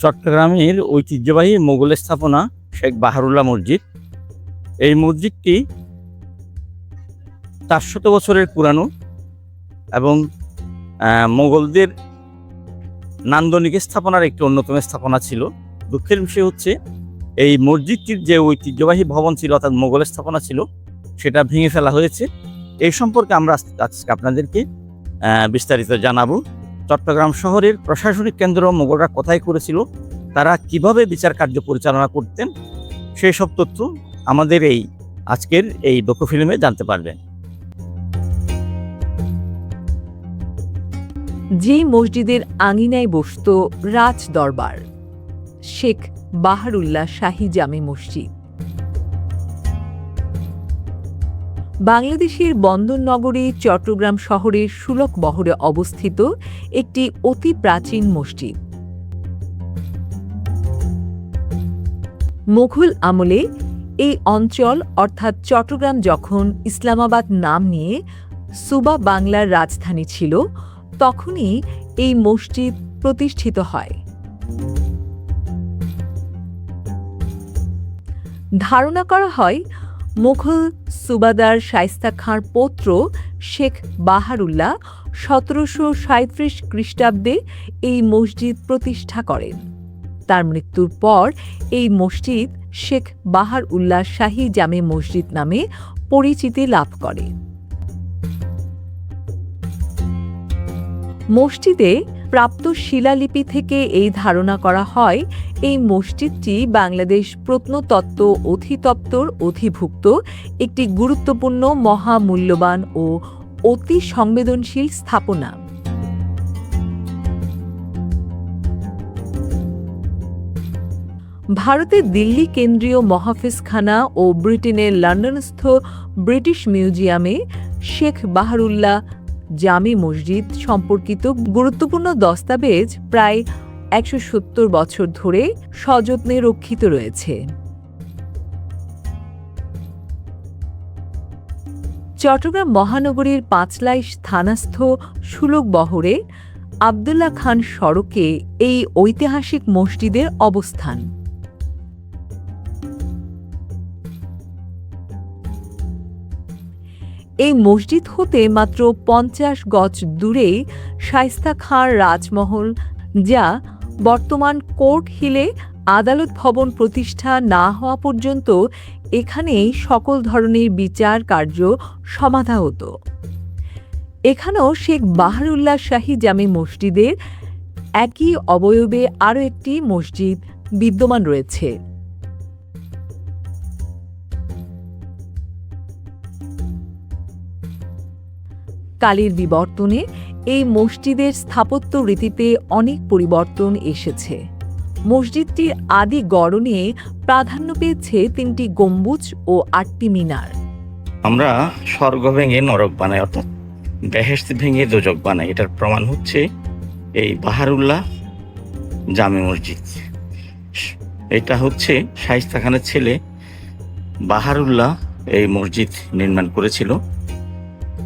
চট্টগ্রামের ঐতিহ্যবাহী মোগল স্থাপনা শেখ বাহারুল্লাহ মসজিদ। এই মসজিদটি চারশত বছরের পুরানো এবং মোগলদের নান্দনিক স্থাপনার একটি অন্যতম স্থাপনা ছিল। দুঃখের বিষয় হচ্ছে, এই মসজিদটির যে ঐতিহ্যবাহী ভবন ছিল, অর্থাৎ মোগল স্থাপনা ছিল, সেটা ভেঙে ফেলা হয়েছে। এই সম্পর্কে আমরা আজ- আজকে আপনাদেরকে বিস্তারিত জানাব। চট্টগ্রাম শহরের প্রশাসনিক কেন্দ্র মোগলরা কোথায় করেছিল, তারা কীভাবে বিচার কার্য পরিচালনা করতেন সেই সব তথ্য আমাদের এই আজকের এই ডকু ফিল্মে জানতে পারবেন। যেই মসজিদের আঙিনায় বসত রাজ দরবার, শেখ বাহারুল্লাহ শাহী জামে মসজিদ। বাংলাদেশের বন্দরনগরী, চট্টগ্রাম শহরের সুলক বহরে অবস্থিত একটি অতি প্রাচীন মসজিদ। মুঘল আমলে এই অঞ্চল, অর্থাৎ চট্টগ্রাম যখন ইসলামাবাদ নাম নিয়ে সুবা বাংলার রাজধানী ছিল, তখনই এই মসজিদ প্রতিষ্ঠিত হয়। ধারণা করা হয় মুঘল সুবাদার শাইস্তা খাঁর পৌত্র শেখ বাহারুল্লাহ সতেরোশো সাঁত্রিশ খ্রিস্টাব্দে এই মসজিদ প্রতিষ্ঠা করেন। তার মৃত্যুর পর এই মসজিদ শেখ বাহার উল্লাহ শাহী জামে মসজিদ নামে পরিচিতি লাভ করে। মসজিদে প্রাপ্ত শিলালিপি থেকে এই ধারণা করা হয়, এই মসজিদটি বাংলাদেশ প্রত্নতত্ত্ব অধিদপ্তর অধিভুক্ত, একটি গুরুত্বপূর্ণ মহামূল্যবান ও অতি সংবেদনশীল স্থাপনা। ভারতের দিল্লি কেন্দ্রীয় মহাফিজখানা ও ব্রিটেনের লন্ডনস্থ ব্রিটিশ মিউজিয়ামে শেখ বাহারুল্লাহ জামে মসজিদ সম্পর্কিত গুরুত্বপূর্ণ দস্তাবেজ প্রায় একশো সত্তর বছর ধরে সযত্নে রক্ষিত রয়েছে। চট্টগ্রাম মহানগরীর পাঁচলাইশ থানাস্থ সুলক বহরে আবদুল্লাহ খান সড়কে এই ঐতিহাসিক মসজিদের অবস্থান। এই মসজিদ হতে মাত্র পঞ্চাশ গজ দূরে শাইস্তা খাঁর রাজমহল, যা বর্তমান কোর্ট হিলে আদালত ভবন প্রতিষ্ঠা না হওয়া পর্যন্ত এখানেই সকল ধরনের বিচার কার্য সমাধা হতো এখানেও শেখ বাহারুল্লাহ শাহী জামে মসজিদের একই অবয়বে আরও একটি মসজিদ বিদ্যমান রয়েছে। কালের বিবর্তনে এই মসজিদের স্থাপত্য রীতিতে অনেক পরিবর্তন এসেছে। মসজিদটির আদি গড়নে প্রাধান্য পেয়েছে তিনটি গম্বুজ ও আটটি মিনার। আমরা স্বর্গ ভেঙে নরক বানাই, অর্থাৎ বেহেস্ত ভেঙে দোজক বানাই। এটার প্রমাণ হচ্ছে এই বাহারুল্লাহ জামে মসজিদ। এটা হচ্ছে শাইস্তা খানের ছেলে বাহারুল্লাহ এই মসজিদ নির্মাণ করেছিল।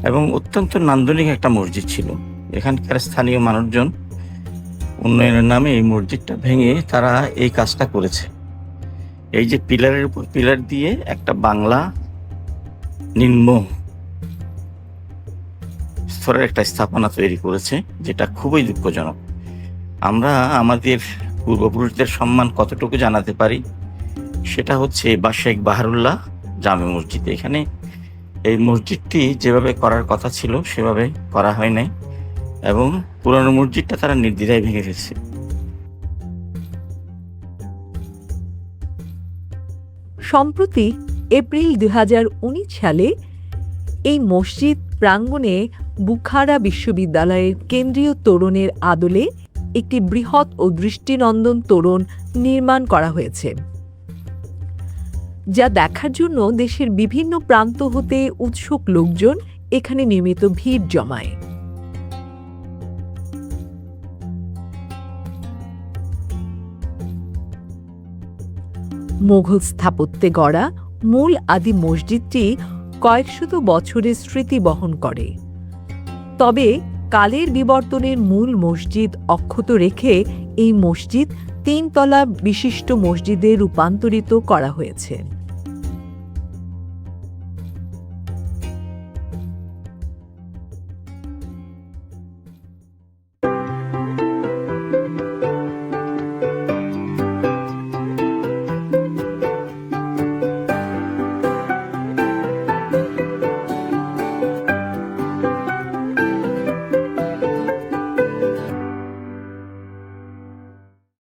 এবং অত্যন্ত নান্দনিক একটা মসজিদ ছিল। এখানকার স্থানীয় মানুষজন উন্নয়নের নামে এই মসজিদটা ভেঙে তারা এই কাজটা করেছে। এই যে পিলারের উপর পিলার দিয়ে একটা বাংলা নিম্ন স্তরের একটা স্থাপনা তৈরি করেছে, যেটা খুবই দুঃখজনক। আমরা আমাদের পূর্বপুরুষদের সম্মান কতটুকু জানাতে পারি, সেটা হচ্ছে বা শেখ বাহারুল্লাহ জামে মসজিদ। এখানে এই মসজিদটি যেভাবে করার কথা ছিল, সেভাবে করা হয় নাই এবং পুরানো মসজিদটা তারা নির্দ্বিধায় ভেঙে ফেলছে। সম্প্রতি এপ্রিল দুই হাজার উনিশ সালে এই মসজিদ প্রাঙ্গণে বুখারা বিশ্ববিদ্যালয়ের কেন্দ্রীয় তোরণের আদলে একটি বৃহৎ ও দৃষ্টিনন্দন তোরণ নির্মাণ করা হয়েছে। যা দেখার জন্য দেশের বিভিন্ন প্রান্ত হতে উৎসুক লোকজন এখানে নিয়মিত ভিড় জমায়। মুঘল স্থাপত্যে গড়া মূল আদি মসজিদটি কয়েকশত বছরের স্মৃতি বহন করে। তবে কালের বিবর্তনের মূল মসজিদ অক্ষত রেখে এই মসজিদ তিনতলা বিশিষ্ট মসজিদে রূপান্তরিত করা হয়েছে।